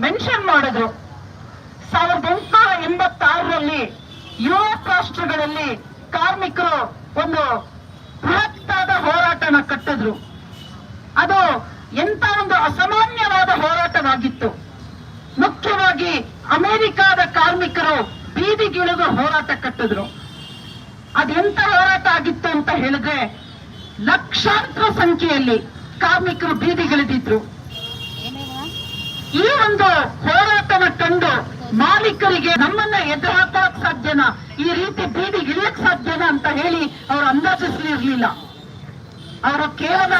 Mention ಮಾಡಿದ್ರು. ಸಾವಿರದ ಒಂಬೈನೂರ ಎಂಬತ್ತಾರರಲ್ಲಿ ಯುರೋಪ್ ರಾಷ್ಟ್ರಗಳಲ್ಲಿ ಕಾರ್ಮಿಕರು ಒಂದು ಬೃಹತ್ತಾದ ಹೋರಾಟನ ಕಟ್ಟಿದ್ರು. ಅದು ಎಂತ ಒಂದು ಅಸಾಮಾನ್ಯವಾದ ಹೋರಾಟವಾಗಿತ್ತು. ಮುಖ್ಯವಾಗಿ ಅಮೆರಿಕಾದ ಕಾರ್ಮಿಕರು ಬೀದಿಗಿಳಿದು ಹೋರಾಟ ಕಟ್ಟಿದ್ರು. ಅದೆಂತ ಹೋರಾಟ ಆಗಿತ್ತು ಅಂತ ಹೇಳಿದ್ರೆ ಲಕ್ಷಾಂತರ ಸಂಖ್ಯೆಯಲ್ಲಿ ಕಾರ್ಮಿಕರು ಬೀದಿಗಿಳಿದಿದ್ರು. ಈ ಒಂದು ಹೋರಾಟನ ಕಂಡು ಮಾಲೀಕರಿಗೆ ನಮ್ಮನ್ನ ಎದುರು ಹಾಕೋಕ್ ಸಾಧ್ಯನಾ, ಈ ರೀತಿ ಬೀದಿ ಇಳಿಯಕ್ ಸಾಧ್ಯನ ಅಂತ ಹೇಳಿ ಅವರು ಅಂದಾಜಿಸಲಿರ್ಲಿಲ್ಲ ಅವರು ಕೇವಲ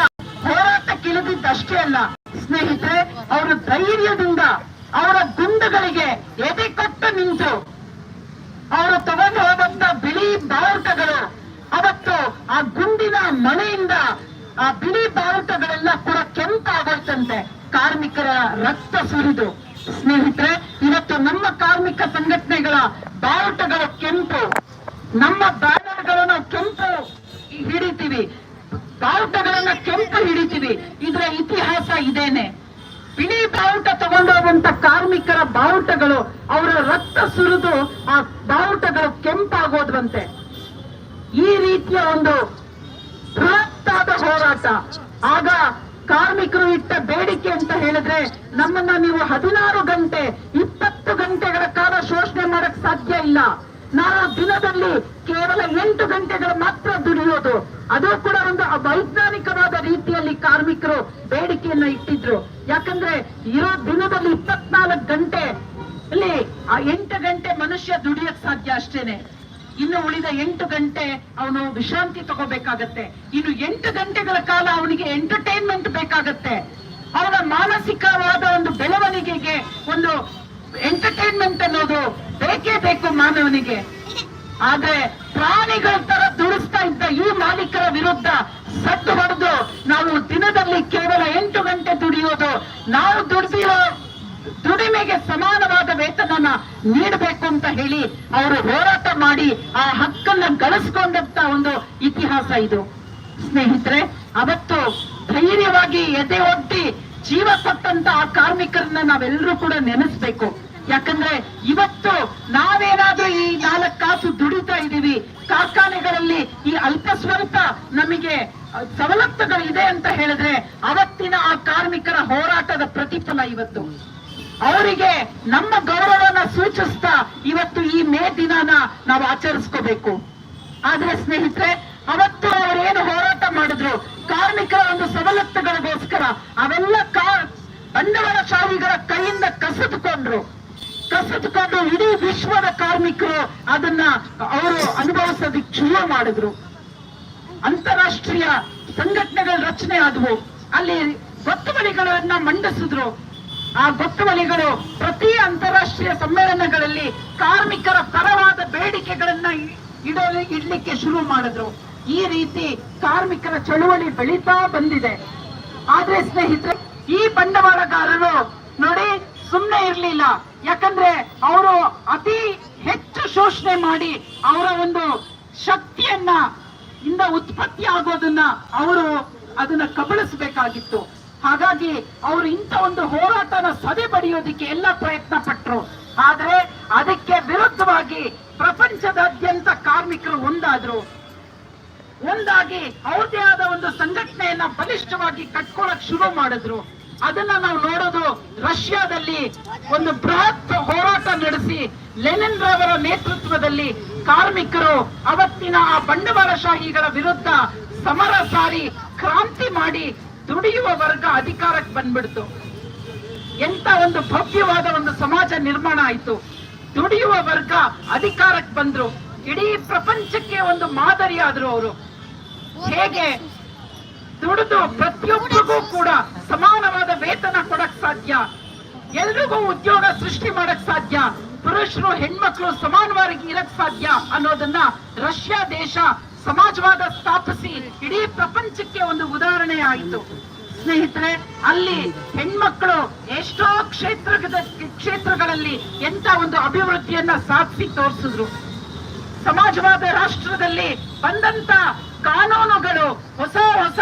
ಹೋರಾಟಕ್ಕೆ ಇಳಿದಿದ್ದಷ್ಟೇ ಅಲ್ಲ, ಸ್ನೇಹಿತರೆ, ಅವರು ಧೈರ್ಯದಿಂದ ಅವರ ಗುಂಡುಗಳಿಗೆ ಎದೆ ಕೊಟ್ಟು ನಿಂತು ಅವರು ತಗೊಂಡು ಹೋದಂತ ಬಿಳಿ ಬಾವುಟಗಳು, ಅವತ್ತು ಆ ಗುಂಡಿನ ಮನೆಯಿಂದ ಆ ಬಿಳಿ ಬಾವುಟಗಳೆಲ್ಲ ಕೂಡ ಕೆಂಪಾಗೋಯ್ತಂತೆ. ಕಾರ್ಮಿಕರ ರಕ್ತ ಸುರಿದು. ಸ್ನೇಹಿತರೆ, ಇವತ್ತು ನಮ್ಮ ಕಾರ್ಮಿಕ ಸಂಘಟನೆಗಳ ಬಾವುಟಗಳ ಕೆಂಪು, ನಮ್ಮ ಬ್ಯಾನರ್ಗಳನ್ನು ಕೆಂಪು ಹಿಡಿತೀವಿ. ಬಾವುಟಗಳನ್ನ ಕೆಂಪು ಹಿಡಿತೀವಿ. ಇದರ ಇತಿಹಾಸ ಇದೇನೆ. ಬಿಳಿ ಬಾವುಟ ತಗೊಂಡೋದಂತ ಕಾರ್ಮಿಕರ ಬಾವುಟಗಳು, ಅವರ ರಕ್ತ ಸುರಿದು ಆ ಬಾವುಟಗಳು ಕೆಂಪಾಗೋದ್ವಂತೆ ಈ ರೀತಿಯ ಒಂದು ಬೃಹತ್ತಾದ ಹೋರಾಟ. ಆಗ ಕಾರ್ಮಿಕರು ಇಟ್ಟ ಬೇಡಿಕೆ ಅಂತ ಹೇಳಿದ್ರೆ ನಮ್ಮನ್ನ ನೀವು ಹದಿನಾರು ಗಂಟೆ, ಇಪ್ಪತ್ತು ಗಂಟೆಗಳ ಕಾಲ ಶೋಷಣೆ ಮಾಡಕ್ ಸಾಧ್ಯ ಇಲ್ಲ. ನಾವು ದಿನದಲ್ಲಿ ಕೇವಲ ಎಂಟು ಗಂಟೆಗಳು ಮಾತ್ರ ದುಡಿಯೋದು. ಅದು ಕೂಡ ಒಂದು ವೈಜ್ಞಾನಿಕವಾದ ರೀತಿಯಲ್ಲಿ ಕಾರ್ಮಿಕರು ಬೇಡಿಕೆಯನ್ನ ಇಟ್ಟಿದ್ರು. ಯಾಕಂದ್ರೆ ಇರೋ ದಿನದಲ್ಲಿ ಇಪ್ಪತ್ನಾಲ್ಕು ಗಂಟೆ ಅಲ್ಲಿ ಆ ಎಂಟು ಗಂಟೆ ಮನುಷ್ಯ ದುಡಿಯಕ್ ಸಾಧ್ಯ ಅಷ್ಟೇನೆ. ಇನ್ನು ಉಳಿದ ಎಂಟು ಗಂಟೆ ಅವನು ವಿಶ್ರಾಂತಿ ತಗೋಬೇಕಾಗತ್ತೆ. ಇನ್ನು ಎಂಟು ಗಂಟೆಗಳ ಕಾಲ ಅವನಿಗೆ ಎಂಟರ್ಟೈನ್ಮೆಂಟ್ ಬೇಕಾಗತ್ತೆ ಅವರ ಮಾನಸಿಕವಾದ ಒಂದು ಬೆಳವಣಿಗೆಗೆ ಒಂದು ಎಂಟರ್ಟೈನ್ಮೆಂಟ್ ಅನ್ನೋದು ಬೇಕೇ ಬೇಕು ಮಾನವನಿಗೆ. ಆದ್ರೆ ಪ್ರಾಣಿಗಳ ತರ ದುಡಿಸ್ತಾ ಇದ್ದ ಈ ಮಾಲೀಕರ ವಿರುದ್ಧ ಸದ್ದು ಹೊಡೆದು ನಾವು ದಿನದಲ್ಲಿ ಕೇವಲ ಎಂಟು ಗಂಟೆ ದುಡಿಯೋದು, ನಾವು ದುಡಿದಿರೋ ದುಡಿಮೆಗೆ ಸಮಾನವಾದ ವೇತನನ ನೀಡಬೇಕು ಅಂತ ಹೇಳಿ ಅವರು ಹೋರಾಟ ಮಾಡಿ ಆ ಹಕ್ಕನ್ನ ಗಳಿಸ್ಕೊಂಡಂತ ಒಂದು ಇತಿಹಾಸ ಇದು. ಸ್ನೇಹಿತರೆ, ಅವತ್ತು ಧೈರ್ಯವಾಗಿ ಎದೆ ಒಡ್ಡಿ ಜೀವ ಕೊಟ್ಟಂತ ಆ ಕಾರ್ಮಿಕರನ್ನ ನಾವೆಲ್ಲರೂ ಕೂಡ ನೆನೆಸ್ಬೇಕು. ಯಾಕಂದ್ರೆ ಇವತ್ತು ನಾವೇನಾದ್ರೂ ಈ ನಾಲ್ಕು ಕಾಸು ದುಡಿತಾ ಇದೀವಿ ಕಾರ್ಖಾನೆಗಳಲ್ಲಿ ಈ ಅಲ್ಪ ಸ್ವಲ್ಪ ನಮಗೆ ಸವಲತ್ತುಗಳಿದೆ ಅಂತ ಹೇಳಿದ್ರೆ ಅವತ್ತಿನ ಆ ಕಾರ್ಮಿಕರ ಹೋರಾಟದ ಪ್ರತಿಫಲ ಇವತ್ತು. ಅವರಿಗೆ ನಮ್ಮ ಗೌರವನ ಸೂಚಿಸ್ತಾ ಇವತ್ತು ಈ ಮೇ ದಿನಾನ ನಾವು ಆಚರಿಸ್ಕೋಬೇಕು. ಆದ್ರೆ ಸ್ನೇಹಿತರೆ ಅವತ್ತು ಅವರೇನು ಹೋರಾಟ ಮಾಡಿದ್ರು? ಕಾರ್ಮಿಕರ ಒಂದು ಸವಲತ್ತುಗಳಿಗೋಸ್ಕರ ಅವೆಲ್ಲ ಕಾ ಬಂಡವಾಳಶಾಹಿಗಳ ಕೈಯಿಂದ ಕಸಿದುಕೊಂಡ್ರು ಕಸಿದುಕೊಂಡು ಇಡೀ ವಿಶ್ವದ ಕಾರ್ಮಿಕರು ಅದನ್ನ ಅವರು ಅನುಭವಿಸೋದಕ್ಕೆ ಶುರು ಮಾಡಿದ್ರು. ಅಂತಾರಾಷ್ಟ್ರೀಯ ಸಂಘಟನೆಗಳ ರಚನೆ ಆದವು. ಅಲ್ಲಿ ಗೊತ್ತುವಳಿಗಳನ್ನ ಮಂಡಿಸಿದ್ರು. ಆ ಗೊತ್ತುವಳಿಗಳು ಪ್ರತಿ ಅಂತಾರಾಷ್ಟ್ರೀಯ ಸಮ್ಮೇಳನಗಳಲ್ಲಿ ಕಾರ್ಮಿಕರ ಪರವಾದ ಬೇಡಿಕೆಗಳನ್ನ ಇಡೋ ಇಡ್ಲಿಕ್ಕೆ ಶುರು ಮಾಡಿದ್ರು. ಈ ರೀತಿ ಕಾರ್ಮಿಕರ ಚಳುವಳಿ ಬೆಳೀತಾ ಬಂದಿದೆ. ಆದ್ರೆ ಸ್ನೇಹಿತರೆ, ಈ ಬಂಡವಾಳಗಾರರು ನೋಡಿ ಸುಮ್ಮನೆ ಇರ್ಲಿಲ್ಲ. ಯಾಕಂದ್ರೆ ಅವರು ಅತಿ ಹೆಚ್ಚು ಶೋಷಣೆ ಮಾಡಿ ಅವರ ಒಂದು ಶಕ್ತಿಯನ್ನ, ಇಂದ ಉತ್ಪತ್ತಿ ಆಗೋದನ್ನ ಅವರು ಅದನ್ನ ಕಬಳಿಸಬೇಕಾಗಿತ್ತು. ಹಾಗಾಗಿ ಅವರು ಇಂಥ ಒಂದು ಹೋರಾಟನ ಸದೆ ಬಡಿಯೋದಿಕ್ಕೆ ಎಲ್ಲ ಪ್ರಯತ್ನ ಪಟ್ಟರು ಆದ್ರೆ ಅದಕ್ಕೆ ವಿರುದ್ಧವಾಗಿ ಪ್ರಪಂಚದಾದ್ಯಂತ ಕಾರ್ಮಿಕರು ಒಂದಾದ್ರು. ಒಂದಾಗಿ ಅವ್ರದೇ ಆದ ಒಂದು ಸಂಘಟನೆಯನ್ನ ಬಲಿಷ್ಠವಾಗಿ ಕಟ್ಕೊಳಕ್ ಶುರು ಮಾಡಿದ್ರು. ಅದನ್ನ ನಾವು ನೋಡೋದು ರಷ್ಯಾದಲ್ಲಿ ಒಂದು ಬೃಹತ್ ಹೋರಾಟ ನಡೆಸಿ ಲೆನಿನ್ ರವರ ನೇತೃತ್ವದಲ್ಲಿ ಕಾರ್ಮಿಕರು ಅವತ್ತಿನ ಆ ಬಂಡವಾಳಶಾಹಿಗಳ ವಿರುದ್ಧ ಸಮರ ಸಾರಿ ಕ್ರಾಂತಿ ಮಾಡಿ ದುಡಿಯುವ ವರ್ಗ ಅಧಿಕಾರಕ್ಕೆ ಬಂದ್ಬಿಡ್ತು. ಎಂತ ಒಂದು ಭವ್ಯವಾದ ಒಂದು ಸಮಾಜ ನಿರ್ಮಾಣ ಆಯ್ತು. ದುಡಿಯುವ ವರ್ಗ ಅಧಿಕಾರಕ್ಕೆ ಬಂದ್ರು. ಇಡೀ ಪ್ರಪಂಚಕ್ಕೆ ಒಂದು ಮಾದರಿಯಾದ್ರು ಅವರು. ಹೇಗೆ ದುಡಿದು ಪ್ರತಿಯೊಬ್ಬರಿಗೂ ಕೂಡ ಸಮಾನವಾದ ವೇತನ ಕೊಡಕ್ ಸಾಧ್ಯ? ಎಲ್ರಿಗೂ ಉದ್ಯೋಗ ಸೃಷ್ಟಿ ಮಾಡಕ್ ಸಾಧ್ಯ? ಪುರುಷರು, ಹೆಣ್ಮಕ್ಳು ಸಮಾನವಾಗಿ ಇರಕ್ ಸಾಧ್ಯ ಅನ್ನೋದನ್ನ ರಷ್ಯಾ ದೇಶ ಸಮಾಜವಾದ ಸ್ಥಾಪಿಸಿ ಇಡೀ ಪ್ರಪಂಚಕ್ಕೆ ಒಂದು ಉದಾಹರಣೆ ಆಯಿತು. ಸ್ನೇಹಿತರೆ, ಅಲ್ಲಿ ಹೆಣ್ಮಕ್ಳು ಎಷ್ಟೋ ಕ್ಷೇತ್ರದ ಕ್ಷೇತ್ರಗಳಲ್ಲಿ ಎಂತ ಒಂದು ಅಭಿವೃದ್ಧಿಯನ್ನ ಸಾಧಿಸಿ ತೋರಿಸಿದ್ರು. ಸಮಾಜವಾದ ರಾಷ್ಟ್ರದಲ್ಲಿ ಬಂದಂತ ಕಾನೂನುಗಳು, ಹೊಸ ಹೊಸ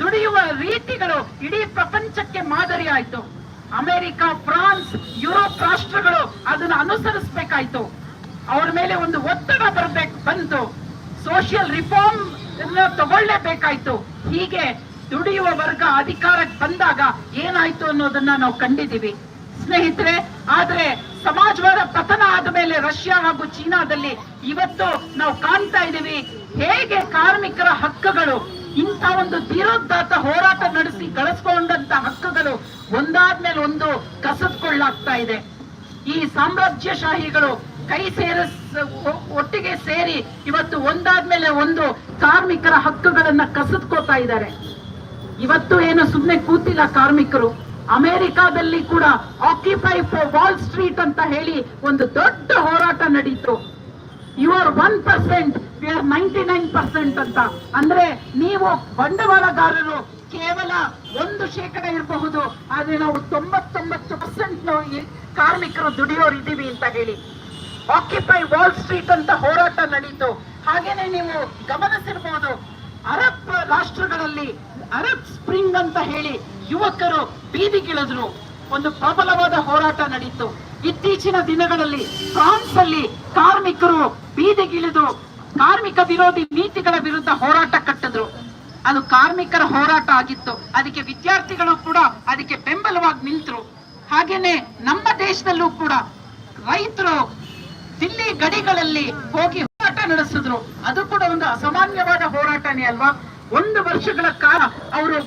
ದುಡಿಯುವ ರೀತಿಗಳು ಇಡೀ ಪ್ರಪಂಚಕ್ಕೆ ಮಾದರಿ ಆಯ್ತು ಅಮೆರಿಕ, ಫ್ರಾನ್ಸ್, ಯುರೋಪ್ ರಾಷ್ಟ್ರಗಳು ಅದನ್ನು ಅನುಸರಿಸಬೇಕಾಯ್ತು. ಅವ್ರ ಮೇಲೆ ಒಂದು ಒತ್ತಡ ಬರಬೇಕು, ಬಂತು. ಸೋಷಿಯಲ್ ರಿಫಾರ್ಮ್ ತಗೊಳ್ಳೇಬೇಕಾಯ್ತು. ಹೀಗೆ ದುಡಿಯುವ ವರ್ಗ ಅಧಿಕಾರಕ್ಕೆ ಬಂದಾಗ ಏನಾಯ್ತು ಅನ್ನೋದನ್ನ ನಾವು ಕಂಡಿದ್ದೀವಿ. ಸ್ನೇಹಿತರೆ, ಆದ್ರೆ ಸಮಾಜವಾದ ಪತನ ಆದ ಮೇಲೆ ರಷ್ಯಾ ಹಾಗೂ ಚೀನಾದಲ್ಲಿ ಇವತ್ತು ನಾವು ಕಾಣ್ತಾ ಇದ್ದೀವಿ. ಹೇಗೆ ಕಾರ್ಮಿಕರ ಹಕ್ಕುಗಳು ಇಂಥ ಒಂದು ಧೀರೋದ್ದಾತ ಹೋರಾಟ ನಡೆಸಿ ಕಳಿಸ್ಕೊಂಡಂತ ಹಕ್ಕುಗಳು ಒಂದಾದ್ಮೇಲೆ ಒಂದು ಕಸದ್ಕೊಳ್ಳಾಗ್ತಾ ಇದೆ. ಈ ಸಾಮ್ರಾಜ್ಯಶಾಹಿಗಳು ಕೈ ಸೇರ ಒಟ್ಟಿಗೆ ಸೇರಿ ಇವತ್ತು ಒಂದಾದ್ಮೇಲೆ ಒಂದು ಕಾರ್ಮಿಕರ ಹಕ್ಕುಗಳನ್ನ ಕಸದ್ಕೋತಾ ಇದ್ದಾರೆ. ಇವತ್ತು ಏನು ಸುಮ್ಮನೆ ಕೂತಿಲ್ಲ ಕಾರ್ಮಿಕರು. ಅಮೆರಿಕಾದಲ್ಲಿ ಕೂಡ ಆಕ್ಯುಪೈ ಫಾರ್ ವಾಲ್ ಸ್ಟ್ರೀಟ್ ಅಂತ ಹೇಳಿ ಒಂದು ದೊಡ್ಡ ಹೋರಾಟ ನಡೀತು. Your one percent we are ninety nine percent ಅಂತ. ಅಂದ್ರೆ ನೀವು ಬಂಡವಾಳಗಾರರು ಕೇವಲ ಒಂದು ಶೇಕಡ ಇರಬಹುದು. ಆದ್ರೆ ನಾವು ತೊಂಬತ್ತೊಂಬತ್ತು ಪರ್ಸೆಂಟ್ ಕಾರ್ಮಿಕರು ದುಡಿಯೋರು ಇದ್ದೀವಿ ಅಂತ ಹೇಳಿ. ಆಕ್ಯುಪೈ ವಾಲ್ ಸ್ಟ್ರೀಟ್ ಅಂತ ಹೋರಾಟ ನಡೀತು. ಹಾಗೇನೆ ನೀವು ಗಮನಿಸಿರ್ಬೋದು, ಅರಬ್ ರಾಷ್ಟ್ರಗಳಲ್ಲಿ ಅರಬ್ ಸ್ಪ್ರಿಂಗ್ ಅಂತ ಹೇಳಿ ಯುವಕರು ಬೀದಿಗಿಳಿದ್ರು ಒಂದು ಪ್ರಬಲವಾದ ಹೋರಾಟ ನಡೀತು. ಇತ್ತೀಚಿನ ದಿನಗಳಲ್ಲಿ ಫ್ರಾನ್ಸ್ ಅಲ್ಲಿ ಕಾರ್ಮಿಕರು ಬೀದಿಗಿಳಿದು ಕಾರ್ಮಿಕ ವಿರೋಧಿ ನೀತಿಗಳ ವಿರುದ್ಧ ಹೋರಾಟ ಕಟ್ಟಿದ್ರು. ಅದು ಕಾರ್ಮಿಕರ ಹೋರಾಟ ಆಗಿತ್ತು. ಅದಕ್ಕೆ ವಿದ್ಯಾರ್ಥಿಗಳು ಕೂಡ ಅದಕ್ಕೆ ಬೆಂಬಲವಾಗಿ ನಿಂತರು. ಹಾಗೇನೆ ನಮ್ಮ ದೇಶದಲ್ಲೂ ಕೂಡ ರೈತರು ದಿಲ್ಲಿ ಗಡಿಗಳಲ್ಲಿ ಹೋಗಿ ಹೋರಾಟ ನಡೆಸಿದ್ರು. ಅದು ಕೂಡ ಒಂದು ಅಸಾಮಾನ್ಯವಾದ ಹೋರಾಟನೇ ಅಲ್ವಾ? ಒಂದು ವರ್ಷಗಳ ಕಾಲ ಅವರು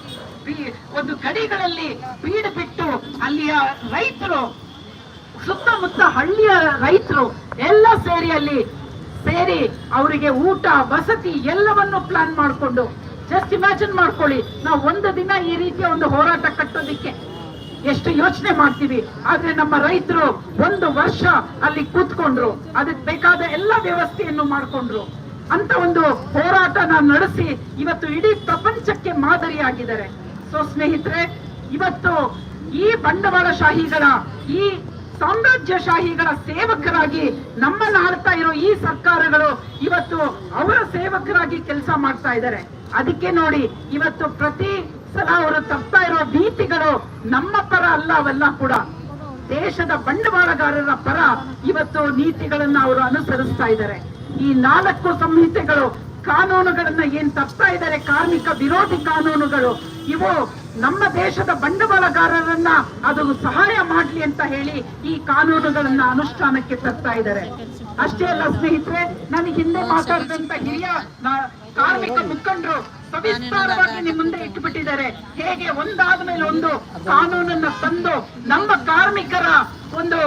ಒಂದು ಗಡಿಗಳಲ್ಲಿ ಬೀಡು ಬಿಟ್ಟು ಅಲ್ಲಿಯ ರೈತರು ಸುತ್ತಮುತ್ತ ಹಳ್ಳಿಯ ರೈತರು ಎಲ್ಲ ಸೇರಿ ಅಲ್ಲಿ ಸೇರಿ ಅವರಿಗೆ ಊಟ, ವಸತಿ ಎಲ್ಲವನ್ನು ಪ್ಲಾನ್ ಮಾಡಿಕೊಂಡು ಜಸ್ಟ್ ಇಮ್ಯಾಜಿನ್ ಮಾಡ್ಕೊಳ್ಳಿ, ನಾವು ಒಂದು ದಿನ ಈ ರೀತಿಯ ಒಂದು ಹೋರಾಟ ಕಟ್ಟೋದಿಕ್ಕೆ ಎಷ್ಟು ಯೋಚನೆ ಮಾಡ್ತೀವಿ. ಆದ್ರೆ ನಮ್ಮ ರೈತರು ಒಂದು ವರ್ಷ ಅಲ್ಲಿ ಕೂತ್ಕೊಂಡ್ರು, ಅದಕ್ಕೆ ಬೇಕಾದ ಎಲ್ಲ ವ್ಯವಸ್ಥೆಯನ್ನು ಮಾಡ್ಕೊಂಡ್ರು. ಅಂತ ಒಂದು ಹೋರಾಟನ ನಡೆಸಿ ಇವತ್ತು ಇಡೀ ಪ್ರಪಂಚಕ್ಕೆ ಮಾದರಿಯಾಗಿದ್ದಾರೆ. ಸೊ ಸ್ನೇಹಿತರೆ, ಇವತ್ತು ಈ ಬಂಡವಾಳಶಾಹಿಗಳ ಈ ಸಾಮ್ರಾಜ್ಯಶಾಹಿಗಳ ಸೇವಕರಾಗಿ ನಮ್ಮನ್ನ ಆಡ್ತಾ ಇರೋ ಈ ಸರ್ಕಾರಗಳು ಇವತ್ತು ಅವರ ಸೇವಕರಾಗಿ ಕೆಲಸ ಮಾಡ್ತಾ ಇದ್ದಾರೆ. ಅದಕ್ಕೆ ನೋಡಿ ಇವತ್ತು ಪ್ರತಿ ಸಲ ಅವರು ತಪ್ತಾ ಇರೋ ಭೀತಿಗಳು ನಮ್ಮ ಪರ ಅಲ್ಲ, ಅವೆಲ್ಲ ಕೂಡ. ದೇಶದ ಬಂಡವಾಳಗಾರರ ಪರ ಇವತ್ತು ನೀತಿಗಳನ್ನ ಅವರು ಅನುಸರಿಸ್ತಾ ಇದ್ದಾರೆ. ಈ ನಾಲ್ಕು ಸಂಹಿತೆಗಳು ಕಾನೂನುಗಳನ್ನ ಏನ್ ತಪ್ತಾ ಇದ್ದಾರೆ, ಕಾರ್ಮಿಕ ವಿರೋಧಿ ಕಾನೂನುಗಳು, ಇವು ನಮ್ಮ ದೇಶದ ಬಂಡವಾಳಗಾರರನ್ನ ಅದು ಸಹಾಯ ಮಾಡಲಿ ಅಂತ ಹೇಳಿ ಈ ಕಾನೂನುಗಳನ್ನ ಅನುಷ್ಠಾನಕ್ಕೆ ತರ್ತಾ ಇದ್ದಾರೆ. ಅಷ್ಟೇ ಅಲ್ಲ ಸ್ನೇಹಿತರೆ ನನಗೆ ಹಿಂದೆ ಮಾತಾಡಿದಂತ ಹಿರಿಯ ಕಾರ್ಮಿಕ ಮುಖಂಡರು ಸವಿಸ್ತಾರವಾಗಿ ನಿಮ್ ಮುಂದೆ ಇಟ್ಟುಬಿಟ್ಟಿದ್ದಾರೆ. ಹೇಗೆ ಒಂದಾದ ಮೇಲೆ ಒಂದು ಕಾನೂನನ್ನ ತಂದು ನಮ್ಮ ಕಾರ್ಮಿಕರ ಒಂದು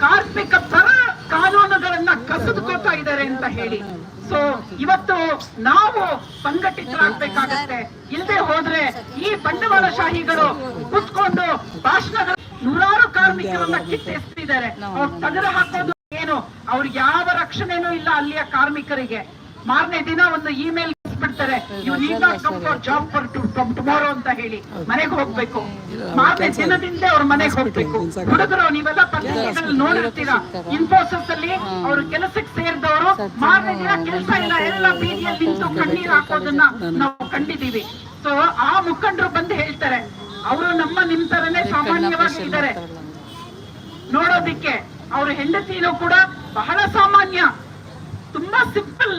ಕಾರ್ಮಿಕ ಪರ ಕಾನೂನುಗಳನ್ನ ಕಸಿದುಕೋತಾ ಇದ್ದಾರೆ ಅಂತ ಹೇಳಿ. ಸೊ, ಇವತ್ತು ನಾವು ಸಂಘಟಿತರಾಗಬೇಕಾಗತ್ತೆ. ಇಲ್ಲದೆ ಹೋದ್ರೆ ಈ ಬಂಡವಾಳಶಾಹಿಗಳು ಕುತ್ಕೊಂಡು ಭಾಷಣಗಳು ನೂರಾರು ಕಾರ್ಮಿಕರನ್ನ ಕಿತ್ತೆಸ್ತಿದ್ದಾರೆ ಅವ್ರು ತಗರ ಹಾಕೋದು ಏನು? ಅವ್ರಿಗೆ ಯಾವ ರಕ್ಷಣೆನೂ ಇಲ್ಲ ಅಲ್ಲಿಯ ಕಾರ್ಮಿಕರಿಗೆ. ಮಾರನೇ ದಿನ ಒಂದು ಇಮೇಲ್ ಬಿಡ್ತಾರೆ you need not come for job for from tomorrow ಅಂತ ಹೇಳಿ ಮನೆಗೆ ಹೋಗ್ಬೇಕು. ಮಾತೆ ದಿನದಿಂದ ಅವ್ರ ಮನೆಗೆ ಹೋಗ್ಬೇಕು. ಹುಡುಗರು ನೀವೆಲ್ಲ ಪತ್ರಿಕೆಗಳಲ್ಲಿ ನೋಡಿರ್ತೀರಾ? ಇನ್ಫೋಸಿಸ್ ಅಲ್ಲಿ ಅವರು ಕೆಲಸಕ್ಕೆ ಸೇರಿದವರು ಮಾರನೇ ದಿನ ಕೆಲಸ ಇಲ್ಲ ಎಲ್ಲ ಬೀದಿಯಲ್ಲಿ ನಿಂತು ಕಣ್ಣೀರ್ ಹಾಕೋದನ್ನ ನಾವು ಕಂಡಿದೀವಿ. ಸೊ ಆ ಮುಖಂಡರು ಬಂದು ಹೇಳ್ತಾರೆ ಅವರು ನಮ್ಮ ನಿಮ್ ತರನೇ ಸಾಮಾನ್ಯವಾಗಿ ಇದ್ದಾರೆ ನೋಡೋದಿಕ್ಕೆ ಅವ್ರ ಹೆಂಡತಿನೂ ಕೂಡ ಬಹಳ ಸಾಮಾನ್ಯ. ತುಂಬಾ ಸಿಂಪಲ್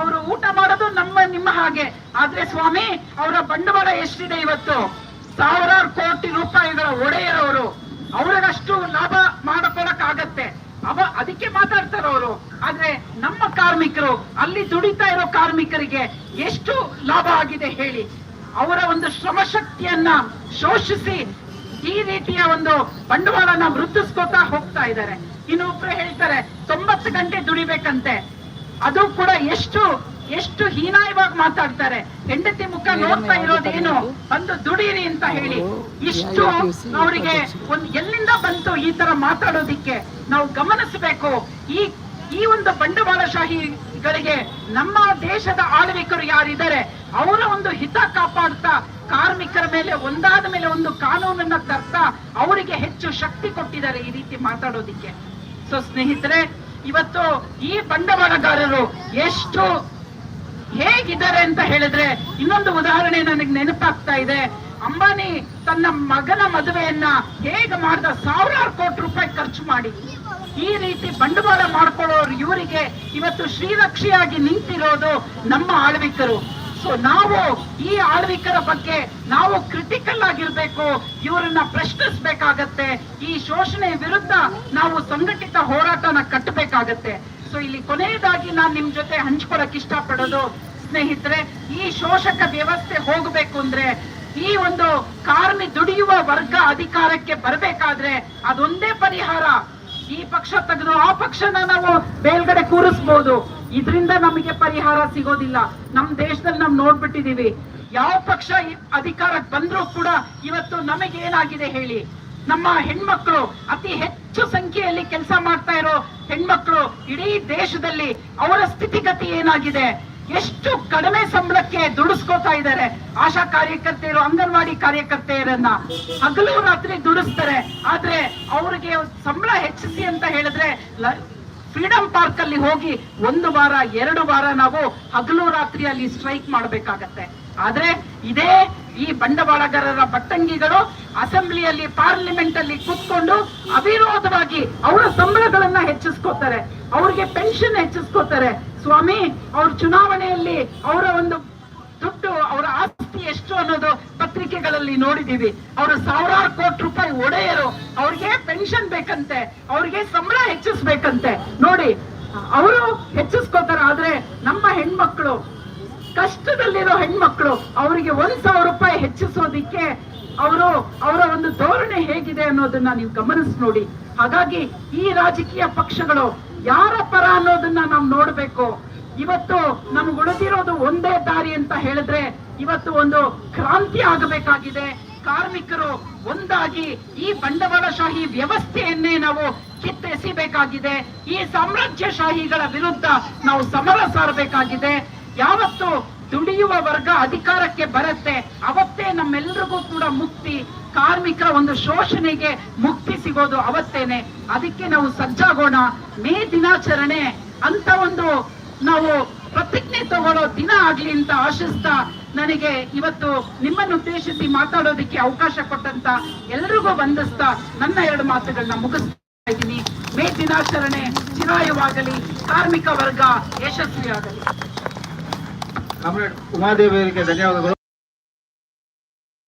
ಅವರು ಊಟ ಮಾಡೋದು ನಮ್ಮ, ನಿಮ್ಮ ಹಾಗೆ. ಆದ್ರೆ ಸ್ವಾಮಿ, ಅವರ ಬಂಡವಾಳ ಎಷ್ಟಿದೆ ಇವತ್ತು? ಸಾವಿರಾರು ಕೋಟಿ ರೂಪಾಯಿಗಳ ಒಡೆಯರವರು. ಅವರಿಗಷ್ಟು ಲಾಭ ಮಾಡಿಕೊಡಕ್ಕಾಗತ್ತೆ ಅವ ಅದಕ್ಕೆ ಮಾತಾಡ್ತಾರ ಅವರು? ಆದ್ರೆ ನಮ್ಮ ಕಾರ್ಮಿಕರು, ಅಲ್ಲಿ ದುಡಿತಾ ಇರೋ ಕಾರ್ಮಿಕರಿಗೆ ಎಷ್ಟು ಲಾಭ ಆಗಿದೆ ಹೇಳಿ. ಅವರ ಒಂದು ಶ್ರಮ ಶಕ್ತಿಯನ್ನ ಶೋಷಿಸಿ ಈ ರೀತಿಯ ಒಂದು ಬಂಡವಾಳನ ವೃದ್ಧಿಸ್ಕೋತಾ ಹೋಗ್ತಾ ಇದ್ದಾರೆ. ಇನ್ನೊಬ್ರು ಹೇಳ್ತಾರೆ, ತೊಂಬತ್ತು ಗಂಟೆ ದುಡಿಬೇಕಂತೆ. ಅದು ಕೂಡ ಎಷ್ಟು ಎಷ್ಟು ಹೀನಾಯವಾಗಿ ಮಾತಾಡ್ತಾರೆ. ಹೆಂಡತಿ ಮುಖ ನೋಡ್ತಾ ಇರೋದೇನು ಬಂದು ದುಡೀರಿ ಅಂತ ಹೇಳಿ. ಇಷ್ಟು ಅವರಿಗೆ ಒಂದು ಎಲ್ಲಿಂದ ಬಂತು ಈ ತರ ಮಾತಾಡೋದಿಕ್ಕೆ? ನಾವು ಗಮನಿಸಬೇಕು. ಈ ಈ ಒಂದು ಬಂಡವಾಳಶಾಹಿಗಳಿಗೆ ನಮ್ಮ ದೇಶದ ಆಳ್ವಿಕರು ಯಾರಿದ್ದಾರೆ ಅವರ ಒಂದು ಹಿತ ಕಾಪಾಡ್ತಾ ಕಾರ್ಮಿಕರ ಮೇಲೆ ಒಂದಾದ ಮೇಲೆ ಒಂದು ಕಾನೂನನ್ನ ತರ್ತಾ ಅವರಿಗೆ ಹೆಚ್ಚು ಶಕ್ತಿ ಕೊಟ್ಟಿದ್ದಾರೆ ಈ ರೀತಿ ಮಾತಾಡೋದಿಕ್ಕೆ. ಸೊ ಸ್ನೇಹಿತರೆ ಇವತ್ತು ಈ ಬಂಡವಾಳಗಾರರು ಎಷ್ಟು ಹೇಗಿದ್ದಾರೆ ಅಂತ ಹೇಳಿದ್ರೆ ಇನ್ನೊಂದು ಉದಾಹರಣೆ ನನಗೆ ನೆನಪಾಗ್ತಾ ಇದೆ. ಅಂಬಾನಿ ತನ್ನ ಮಗನ ಮದುವೆಯನ್ನ ಹೇಗೆ ಮಾಡ್ದ ಸಾವಿರಾರು ಕೋಟಿ ರೂಪಾಯಿ ಖರ್ಚು ಮಾಡಿ. ಈ ರೀತಿ ಬಂಡವಾಳ ಮಾಡ್ಕೊಳ್ಳೋರು ಇವರಿಗೆ ಇವತ್ತು ಶ್ರೀರಕ್ಷಿಯಾಗಿ ನಿಂತಿರೋದು ನಮ್ಮ ಆಳ್ವಿಕರು. ಸೊ ನಾವು ಈ ಆಳ್ವಿಕರ ಬಗ್ಗೆ ನಾವು ಕ್ರಿಟಿಕಲ್ ಆಗಿರ್ಬೇಕು, ಇವರನ್ನ ಪ್ರಶ್ನಿಸ್ಬೇಕಾಗತ್ತೆ. ಈ ಶೋಷಣೆ ವಿರುದ್ಧ ನಾವು ಸಂಘಟಿತ ಹೋರಾಟನ ಕಟ್ಟಬೇಕಾಗತ್ತೆ ಸೊ ಇಲ್ಲಿ ಕೊನೆಯದಾಗಿ ನಾನು ನಿಮ್ ಜೊತೆ ಹಂಚ್ಕೊಳಕ್ ಇಷ್ಟಪಡೋದು ಸ್ನೇಹಿತರೆ, ಈ ಶೋಷಕ ವ್ಯವಸ್ಥೆ ಹೋಗಬೇಕು ಅಂದ್ರೆ ಈ ಒಂದು ಕಾರ್ಮಿ ದುಡಿಯುವ ವರ್ಗ ಅಧಿಕಾರಕ್ಕೆ ಬರಬೇಕಾದ್ರೆ ಅದೊಂದೇ ಪರಿಹಾರ. ಈ ಪಕ್ಷ ತೆಗೆದು ಆ ಪಕ್ಷನ ನಾವು ಮೇಲ್ಗಡೆ ಕೂರಿಸ್ಬೋದು. ಇದರಿಂದ ನಮಗೆ ಪರಿಹಾರ ಸಿಗೋದಿಲ್ಲ. ನಮ್ ದೇಶದಲ್ಲಿ ನಾವು ನೋಡ್ಬಿಟ್ಟಿದೀವಿ. ಯಾವ ಪಕ್ಷ ಅಧಿಕಾರಕ್ಕೆ ಬಂದ್ರೂ ಕೂಡ ಇವತ್ತು ನಮಗೆ ಏನಾಗಿದೆ ಹೇಳಿ. ನಮ್ಮ ಹೆಣ್ಮಕ್ಳು ಅತಿ ಹೆಚ್ಚು ಸಂಖ್ಯೆಯಲ್ಲಿ ಕೆಲಸ ಮಾಡ್ತಾ ಇರೋ ಹೆಣ್ಮಕ್ಳು ಇಡೀ ದೇಶದಲ್ಲಿ ಅವರ ಸ್ಥಿತಿಗತಿ ಏನಾಗಿದೆ? ಎಷ್ಟು ಕಡಿಮೆ ಸಂಬಳಕ್ಕೆ ದುಡಿಸ್ಕೋತಾ ಇದ್ದಾರೆ? ಆಶಾ ಕಾರ್ಯಕರ್ತೆಯರು, ಅಂಗನವಾಡಿ ಕಾರ್ಯಕರ್ತೆಯರನ್ನ ಹಗಲು ರಾತ್ರಿ ದುಡಿಸ್ತಾರೆ. ಆದ್ರೆ ಅವ್ರಿಗೆ ಸಂಬಳ ಹೆಚ್ಚಿಸಿ ಅಂತ ಹೇಳಿದ್ರೆ ಫ್ರೀಡಂ ಪಾರ್ಕ್ ಅಲ್ಲಿ ಹೋಗಿ ಒಂದು ವಾರ, ಎರಡು ವಾರ ನಾವು ಹಗಲು ರಾತ್ರಿ ಅಲ್ಲಿ ಸ್ಟ್ರೈಕ್ ಮಾಡಬೇಕಾಗತ್ತೆ. ಆದ್ರೆ ಇದೇ ಈ ಬಂಡವಾಳಗಾರರ ಬಟ್ಟಂಗಿಗಳು ಅಸೆಂಬ್ಲಿಯಲ್ಲಿ ಪಾರ್ಲಿಮೆಂಟ್ ಅಲ್ಲಿ ಕೂತ್ಕೊಂಡು ಅವಿರೋಧವಾಗಿ ಅವರ ಸಂಬಳಗಳನ್ನ ಹೆಚ್ಚಿಸ್ಕೋತಾರೆ, ಅವ್ರಿಗೆ ಪೆನ್ಷನ್ ಹೆಚ್ಚಿಸ್ಕೋತಾರೆ. ಸ್ವಾಮಿ, ಅವ್ರ ಚುನಾವಣೆಯಲ್ಲಿ ಅವರ ಒಂದು ದುಡ್ಡು, ಅವರ ಆಸ್ತಿ ಎಷ್ಟು ಅನ್ನೋದು ಪತ್ರಿಕೆಗಳಲ್ಲಿ ನೋಡಿದೀವಿ. ಅವರು ಸಾವಿರಾರು ಕೋಟಿ ರೂಪಾಯಿ ಒಡೆಯರು. ಅವ್ರಿಗೆ ಪೆನ್ಷನ್ ಬೇಕಂತೆ, ಅವ್ರಿಗೆ ಸಂಬಳ ಹೆಚ್ಚಿಸ್ಬೇಕಂತೆ. ನೋಡಿ, ಅವರು ಹೆಚ್ಚಿಸ್ಕೋತಾರ, ಆದ್ರೆ ನಮ್ಮ ಹೆಣ್ಮಕ್ಳು ಕಷ್ಟದಲ್ಲಿರೋ ಹೆಣ್ಮಕ್ಳು ಅವರಿಗೆ ಒಂದ್ ಸಾವಿರ ರೂಪಾಯಿ ಹೆಚ್ಚಿಸೋದಿಕ್ಕೆ ಅವರು ಅವರ ಒಂದು ಧೋರಣೆ ಹೇಗಿದೆ ಅನ್ನೋದನ್ನ ನೀವು ಗಮನಿಸಿ ನೋಡಿ. ಹಾಗಾಗಿ ಈ ರಾಜಕೀಯ ಪಕ್ಷಗಳು ಯಾರ ಪರ ಅನ್ನೋದನ್ನ ನಾವು ನೋಡ್ಬೇಕು. ಇವತ್ತು ನಮ್ಗೆ ಉಳಿದಿರೋದು ಒಂದೇ ದಾರಿ ಅಂತ ಹೇಳಿದ್ರೆ ಇವತ್ತು ಒಂದು ಕ್ರಾಂತಿ ಆಗಬೇಕಾಗಿದೆ. ಕಾರ್ಮಿಕರು ಒಂದಾಗಿ ಈ ಬಂಡವಾಳಶಾಹಿ ವ್ಯವಸ್ಥೆಯನ್ನೇ ನಾವು ಕಿತ್ತೆಸಿಬೇಕಾಗಿದೆ. ಈ ಸಾಮ್ರಾಜ್ಯಶಾಹಿಗಳ ವಿರುದ್ಧ ನಾವು ಸಮರ ಸಾರಬೇಕಾಗಿದೆ. ಯಾವತ್ತು ದುಡಿಯುವ ವರ್ಗ ಅಧಿಕಾರಕ್ಕೆ ಬರುತ್ತೆ, ಅವತ್ತೇ ನಮ್ಮೆಲ್ಲರಿಗೂ ಕೂಡ ಮುಕ್ತಿ ಕಾರ್ಮಿಕರ ಒಂದು ಶೋಷಣೆಗೆ ಮುಕ್ತಿ ಸಿಗೋದು ಅವತ್ತೇನೆ. ಅದಕ್ಕೆ ನಾವು ಸಜ್ಜಾಗೋಣ. ಮೇ ದಿನಾಚರಣೆ ಅಂತ ಒಂದು ನಾವು ಪ್ರತಿಜ್ಞೆ ತಗೊಳ್ಳೋ ದಿನ ಆಗ್ಲಿ ಅಂತ ಆಶಿಸ್ತಾ ನನಗೆ ಇವತ್ತು ನಿಮ್ಮನ್ನು ಉದ್ದೇಶಿಸಿ ಮಾತಾಡೋದಕ್ಕೆ ಅವಕಾಶ ಕೊಟ್ಟಂತ ಎಲ್ರಿಗೂ ವಂದಿಸ್ತಾ ನನ್ನ ಎರಡು ಮಾತುಗಳನ್ನ ಮುಗಿಸ್ತಾ ಇದ್ದೀನಿ. ಮೇ ದಿನಾಚರಣೆ ಚಿರಾಯವಾಗಲಿ, ಕಾರ್ಮಿಕ ವರ್ಗ ಯಶಸ್ವಿಯಾಗಲಿ. ಕಾಮ್ರೇಡ್ ಉಮಾದೇವಿ ಅವರಿಗೆ ಧನ್ಯವಾದಗಳು